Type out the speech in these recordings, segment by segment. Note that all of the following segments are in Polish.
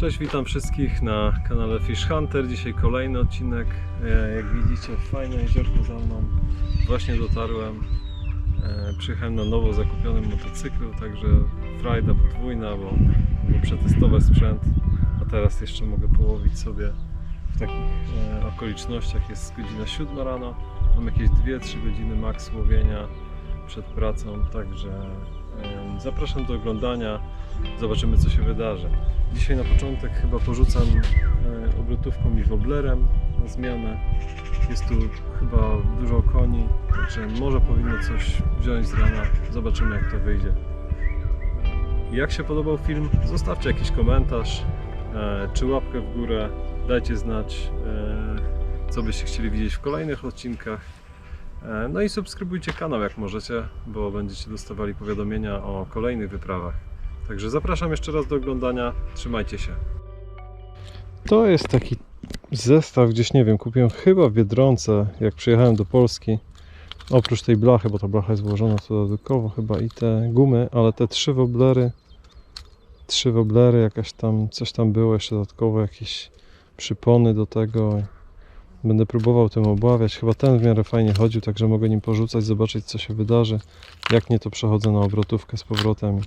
Cześć, witam wszystkich na kanale Fish Hunter. Dzisiaj kolejny odcinek. E, Jak widzicie, fajne jeziorko za mną. Właśnie dotarłem. E, Przyjechałem na nowo zakupionym motocyklu, także frajda podwójna, bo mogę przetestować sprzęt, a teraz jeszcze mogę połowić sobie w takich e, okolicznościach. Jest godzina 7 rano. Mam jakieś 2-3 godziny maks łowienia przed pracą, także zapraszam do oglądania. Zobaczymy, co się wydarzy. Dzisiaj na początek chyba porzucam e, obrotówką i woblerem na zmianę. Jest tu chyba dużo koni, także może powinno coś wziąć z rana. Zobaczymy jak to wyjdzie. Jak się podobał film? Zostawcie jakiś komentarz e, czy łapkę w górę. Dajcie znać, e, co byście chcieli widzieć w kolejnych odcinkach. E, No i subskrybujcie kanał jak możecie, bo będziecie dostawali powiadomienia o kolejnych wyprawach. Także zapraszam jeszcze raz do oglądania. Trzymajcie się. To jest taki zestaw gdzieś, nie wiem, kupiłem chyba w Biedronce, jak przyjechałem do Polski. Oprócz tej blachy, bo ta blacha jest włożona dodatkowo chyba i te gumy, ale te trzy woblery, trzy woblery, jakaś tam, coś tam było jeszcze dodatkowo, jakieś przypony do tego. Będę próbował tym obławiać. Chyba ten w miarę fajnie chodził, także mogę nim porzucać, zobaczyć co się wydarzy. Jak nie, to przechodzę na obrotówkę z powrotem.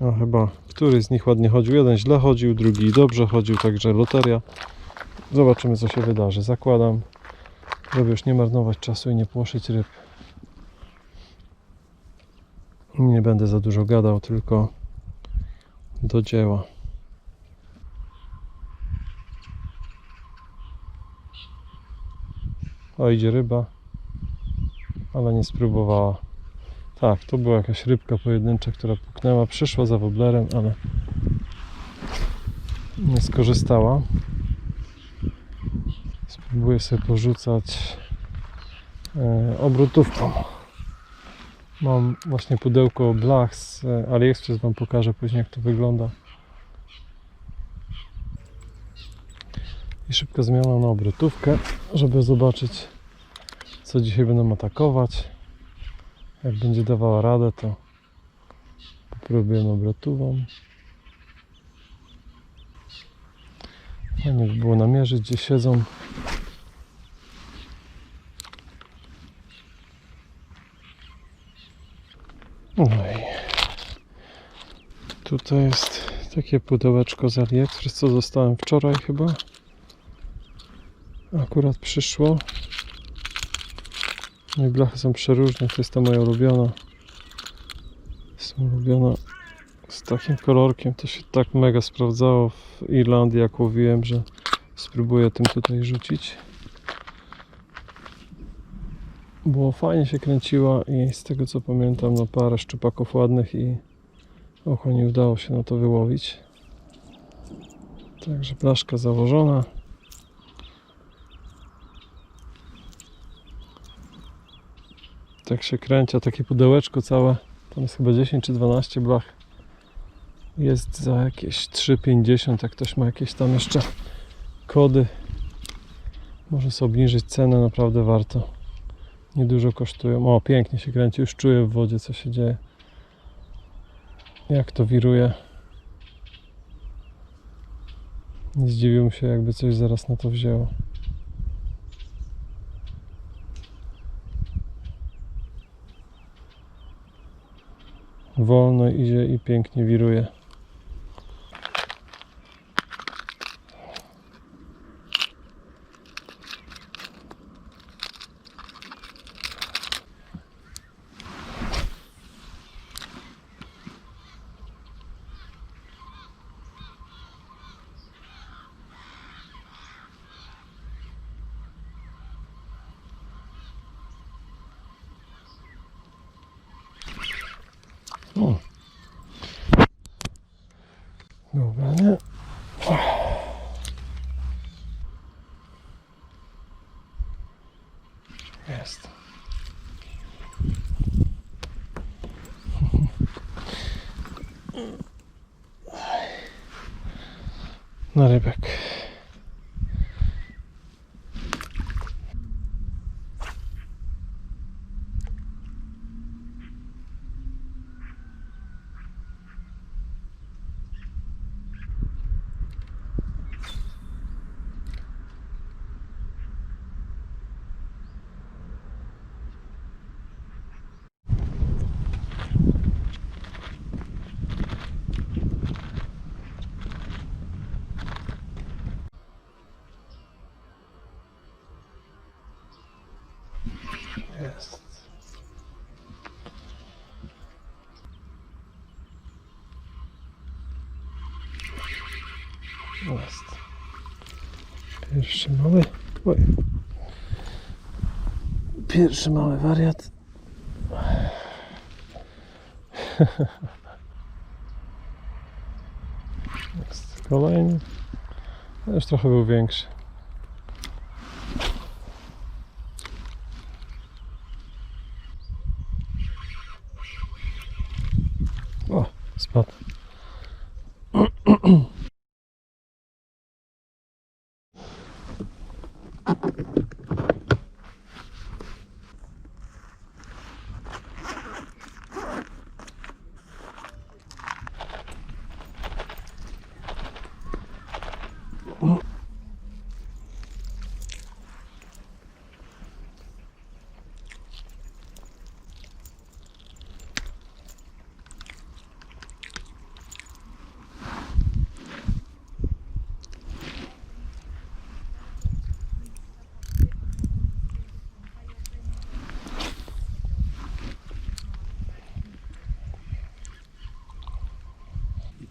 A chyba któryś z nich ładnie chodził. Jeden źle chodził, drugi dobrze chodził, także loteria. Zobaczymy co się wydarzy. Zakładam, żeby już nie marnować czasu i nie płoszyć ryb. Nie będę za dużo gadał, tylko do dzieła. O, idzie ryba, ale nie spróbowała. Tak, to była jakaś rybka pojedyncza, która puknęła, przyszła za woblerem, ale nie skorzystała. Spróbuję sobie porzucać e, obrotówką. Mam właśnie pudełko blach z e, AliExpress, Wam pokażę później jak to wygląda. I szybka zmiana na obrotówkę, żeby zobaczyć co dzisiaj będą atakować. Jak będzie dawała radę, to popróbujemy obrotową. Fajnie by było namierzyć, gdzie siedzą. No i tutaj jest takie pudełeczko z AliExpress, co dostałem wczoraj chyba. Akurat przyszło. No i blachy są przeróżne, to jest ta moja ulubiona. Jest ulubiona z takim kolorkiem. To się tak mega sprawdzało w Irlandii, jak łowiłem, że spróbuję tym tutaj rzucić. Było fajnie się kręciła i z tego co pamiętam, no parę szczupaków ładnych i oko nie udało się na to wyłowić. Także blaszka założona. Tak się kręci, a takie pudełeczko całe, tam jest chyba 10 czy 12 blach, jest za jakieś 3,50, jak ktoś ma jakieś tam jeszcze kody, może sobie obniżyć cenę, naprawdę warto. Niedużo kosztują. O, pięknie się kręci, już czuję w wodzie, co się dzieje. Jak to wiruje. Nie zdziwiłem się, jakby coś zaraz na to wzięło. Wolno idzie i pięknie wiruje. O. Dobra, nie? Jest. Na rybek. Jest. Pierwszy mały. Oj. Pierwszy mały wariat. Jest kolejny. Już trochę był większy.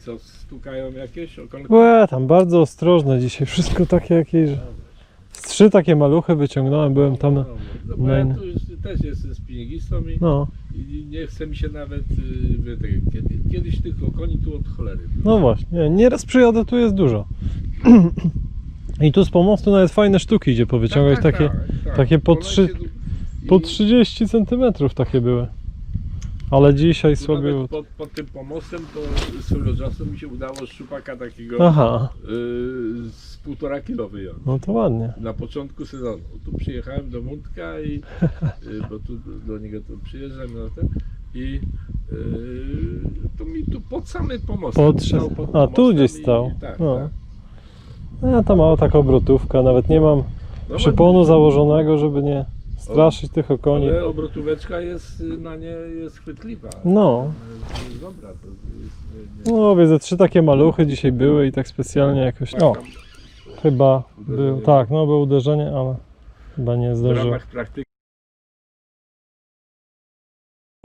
Co, stukają jakieś? Łe, tam bardzo ostrożne dzisiaj. Wszystko takie jakieś. że- Z trzy takie maluchy wyciągnąłem, byłem tam. Na... No, bo ja tu już też jestem spinigistą i, No, i nie chce mi się nawet, y, wie, tak, jak kiedy, kiedyś tych koni tu od cholery. no właśnie. Nieraz przyjadę, tu jest dużo. I tu z pomostu nawet fajne sztuki idzie powyciągać. Tak, tak, takie, tak, tak. takie po One trzy- i po 30 cm takie były. Ale dzisiaj tu sobie. nawet pod, pod tym pomostem to swego czasu mi się udało szczupaka takiego Aha, y, z półtora kilo wyjąć. no to ładnie. Na początku sezonu. Tu przyjechałem do Mundka i y, bo tu do niego tu przyjeżdżam na ten i y, to mi tu pod samym pomostem. Pod A, tu pomostem gdzieś stał. i Tak, No. tak. Ja tam mała taka obrotówka, nawet nie mam No, przyponu założonego, żeby nie straszyć tych okoni. Ale obrotóweczka jest na nie jest chwytliwa. No, To jest Dobra, to jest, nie, nie, no wie, ze trzy takie maluchy dzisiaj były i tak specjalnie jakoś. O, tam chyba był. Tak, no było uderzenie, ale chyba nie w ramach praktyki.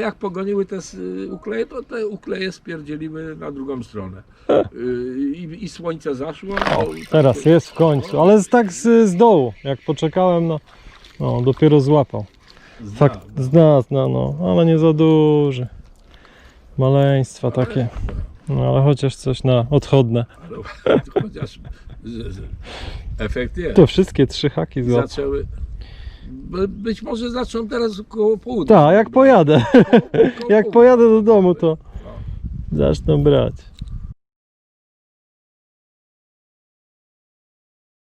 Jak pogoniły te s- ukleje, to te ukleje spierdzielimy na drugą stronę. Y, I, i słońce zaszło. O, to- teraz jest w końcu, ale z, tak z, z dołu. Jak poczekałem, no, no dopiero złapał. Zna, Fakt, zna, zna, no, ale nie za duży. Maleństwa takie. No ale chociaż coś na odchodne. ale chociaż z, z, efekt jest. To wszystkie trzy haki złapał. Zaczęły. by- Być może zaczną teraz koło południa. Tak, jak pojadę. Jak południa. pojadę do domu, to zaczną brać.